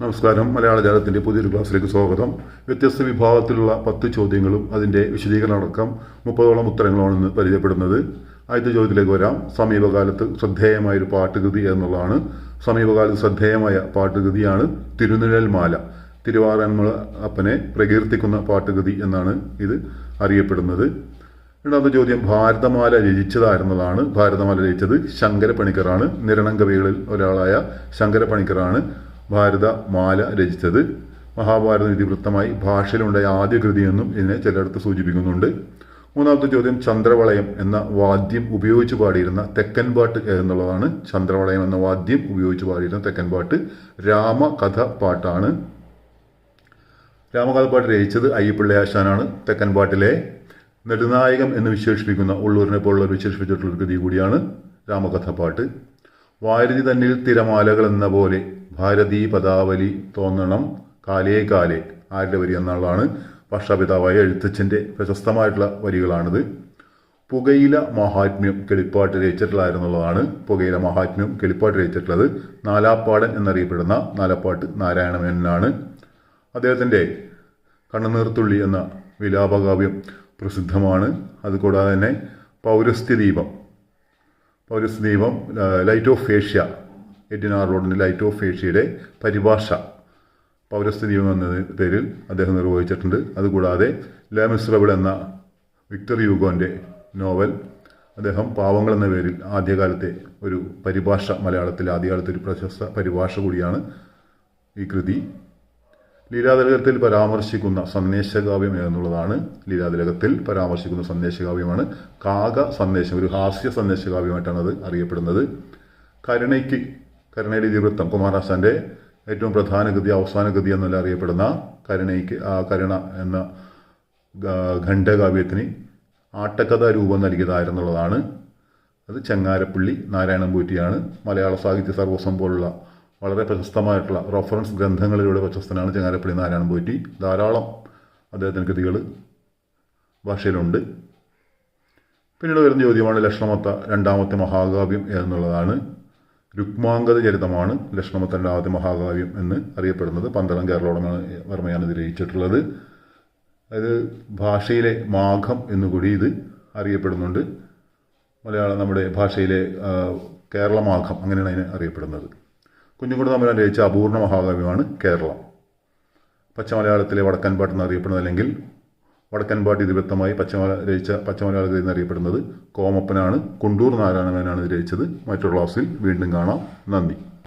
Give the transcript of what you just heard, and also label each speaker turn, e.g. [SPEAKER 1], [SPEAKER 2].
[SPEAKER 1] നമസ്കാരം. മലയാള ജാലത്തിന്റെ പുതിയൊരു ക്ലാസ്സിലേക്ക് സ്വാഗതം. വ്യത്യസ്ത വിഭാഗത്തിലുള്ള പത്ത് ചോദ്യങ്ങളും അതിന്റെ വിശദീകരണം അടക്കം മുപ്പതോളം ഉത്തരങ്ങളാണ് ഇന്ന് പരിചയപ്പെടുന്നത്. ആദ്യത്തെ ചോദ്യത്തിലേക്ക് വരാം. സമീപകാലത്ത് ശ്രദ്ധേയമായൊരു പാട്ടുകൃതി എന്നുള്ളതാണ്. സമീപകാലത്ത് ശ്രദ്ധേയമായ പാട്ടുകൃതിയാണ് തിരുനിഴൽ മാല തിരുവാറന്മുള അപ്പനെ പ്രകീർത്തിക്കുന്ന പാട്ടുകൃതി എന്നാണ് ഇത് അറിയപ്പെടുന്നത്. രണ്ടാമത്തെ ചോദ്യം ഭാരതമാല രചിച്ചതായിരുന്നതാണ് ഭാരതമാല രചിച്ചത് ശങ്കരപ്പണിക്കറാണ്. നിരണം കവികളിൽ ഒരാളായ ശങ്കരപ്പണിക്കറാണ് ഭാരതമാല രചിച്ചത്. മഹാഭാരത ഇതിവൃത്തമായി ഭാഷയിലുണ്ടായ ആദ്യ കൃതിയെന്നും ഇതിനെ ചിലയിടത്ത് സൂചിപ്പിക്കുന്നുണ്ട്. മൂന്നാമത്തെ ചോദ്യം ചന്ദ്രവളയം എന്ന വാദ്യം ഉപയോഗിച്ച് പാടിയിരുന്ന തെക്കൻപാട്ട് എന്നുള്ളതാണ് ചന്ദ്രവളയം എന്ന വാദ്യം ഉപയോഗിച്ച് പാടിയിരുന്ന തെക്കൻപാട്ട് രാമകഥ പാട്ടാണ്. രാമകഥ പാട്ട് രചിച്ചത് അയ്യപ്പിള്ളയാശാനാണ് തെക്കൻ പാട്ടിലെ നെടുനായകം എന്ന് വിശേഷിപ്പിക്കുന്ന ഉള്ളൂരിനെ പോലുള്ള വിശേഷിപ്പിച്ചിട്ടുള്ള കൃതി കൂടിയാണ് രാമകഥ പാട്ട്. വാരുതി തന്നിൽ തിരമാലകൾ എന്ന പോലെ ഭാരതീ പദാവലി തോന്നണം കാലേ കാലേ. ആരുടെ വരി എന്നുള്ളതാണ് ഭാഷാപിതാവായ എഴുത്തച്ഛന്റെ പ്രശസ്തമായിട്ടുള്ള വരികളാണിത്. പുകയില മഹാത്മ്യം കിളിപ്പാട്ട് രചിച്ചിട്ടുള്ളതായിരുന്നുള്ളതാണ് പുകയില മഹാത്മ്യം കിളിപ്പാട്ട് രചിച്ചിട്ടുള്ളത്. നാലാപ്പാടൻ എന്നറിയപ്പെടുന്ന നാലാപ്പാട്ട് നാരായണമേനാണ് അദ്ദേഹത്തിന്റെ കണ്ണുനീർത്തുള്ളി എന്ന വിലാപകാവ്യം പ്രസിദ്ധമാണ്. അതുകൂടാതെ തന്നെ പൗരസ്ത്യദീപം. ദീപം പൗരസ്ത്യ ദീപം ലൈറ്റ് ഓഫ് ഏഷ്യ എഡിനാർ റോഡിന്റെ ലൈറ്റ് ഓഫ് ഏഷ്യയുടെ പരിഭാഷ പൗരസ്ത്യ ദീപം എന്ന പേരിൽ അദ്ദേഹം നിർവഹിച്ചിട്ടുണ്ട്. അതുകൂടാതെ ലാമിസ്രബിൾ എന്ന വിക്ടർ യൂഗോന്റെ നോവൽ അദ്ദേഹം പാവങ്ങൾ എന്ന പേരിൽ ആദ്യകാലത്തെ ഒരു പരിഭാഷ മലയാളത്തിൽ ആദ്യകാലത്തെ ഒരു പ്രശസ്ത പരിഭാഷ കൂടിയാണ് ഈ കൃതി. ലീലാതിലകത്തിൽ പരാമർശിക്കുന്ന സന്ദേശകാവ്യം എന്നുള്ളതാണ് ലീലാതിലകത്തിൽ പരാമർശിക്കുന്ന സന്ദേശകാവ്യമാണ്. കാക സന്ദേശം ഒരു ഹാസ്യ സന്ദേശകാവ്യമായിട്ടാണ് അത് അറിയപ്പെടുന്നത്. കരുണയ്ക്ക് കരുണയുടെ ഇതിവൃത്തം കുമാരനാശാന്റെ ഏറ്റവും പ്രധാന ഗതി അവസാന ഗതി എന്നല്ല അറിയപ്പെടുന്ന കരുണയ്ക്ക് കരുണ എന്ന ഖണ്ഡകാവ്യത്തിന് ആട്ടക്കഥ രൂപം നൽകിയതായിരുന്നുള്ളതാണ്. അത് ചെങ്ങാരപ്പള്ളി നാരായണൻപൂറ്റിയാണ് മലയാള സാഹിത്യ സർവസ്വം പോലുള്ള വളരെ പ്രശസ്തമായിട്ടുള്ള റെഫറൻസ് ഗ്രന്ഥങ്ങളിലൂടെ പ്രശസ്തനാണ് ചെങ്ങാരപ്പള്ളി നാരായണൻ പോറ്റി. ധാരാളം അദ്ദേഹത്തിന്റെ കൃതികൾ ഭാഷയിലുണ്ട്. പിന്നീട് വരുന്ന ചോദ്യമാണ് ലക്ഷണമത്ത രണ്ടാമത്തെ മഹാകാവ്യം എന്നുള്ളതാണ് രുക്മാംഗത ചരിതമാണ് ലക്ഷ്മണത്തന്റെ ആദ്യ മഹാകാവ്യം എന്ന് അറിയപ്പെടുന്നത്. പന്തളം കേരളോടമാണ് വർമ്മയാണ് ഇത് രചിച്ചിട്ടുള്ളത്. അതായത് ഭാഷയിലെ മാഘം എന്നുകൂടി ഇത് അറിയപ്പെടുന്നുണ്ട്. മലയാളം നമ്മുടെ ഭാഷയിലെ കേരളമാഘം അങ്ങനെയാണ് അതിനെ അറിയപ്പെടുന്നത്. കുഞ്ഞുകുട്ടി തമ്പുരാൻ രചിച്ച അപൂർണ മഹാകാവ്യമാണ് കേരളം. പച്ചമലയാളത്തിലെ വടക്കൻ പാട്ട് അറിയപ്പെടുന്നത് അല്ലെങ്കിൽ വടക്കൻ പാട്ട് ഇതിവൃത്തമായി പച്ചമല രചിച്ച പച്ചമലയാളത്തിൽ എന്നറിയപ്പെടുന്നത്. കോമപ്പനാണ്. കുണ്ടൂർ നാരായണമേനാണ് രചിച്ചത്. മറ്റൊരു ക്ലാസ്സിൽ വീണ്ടും കാണാം. നന്ദി.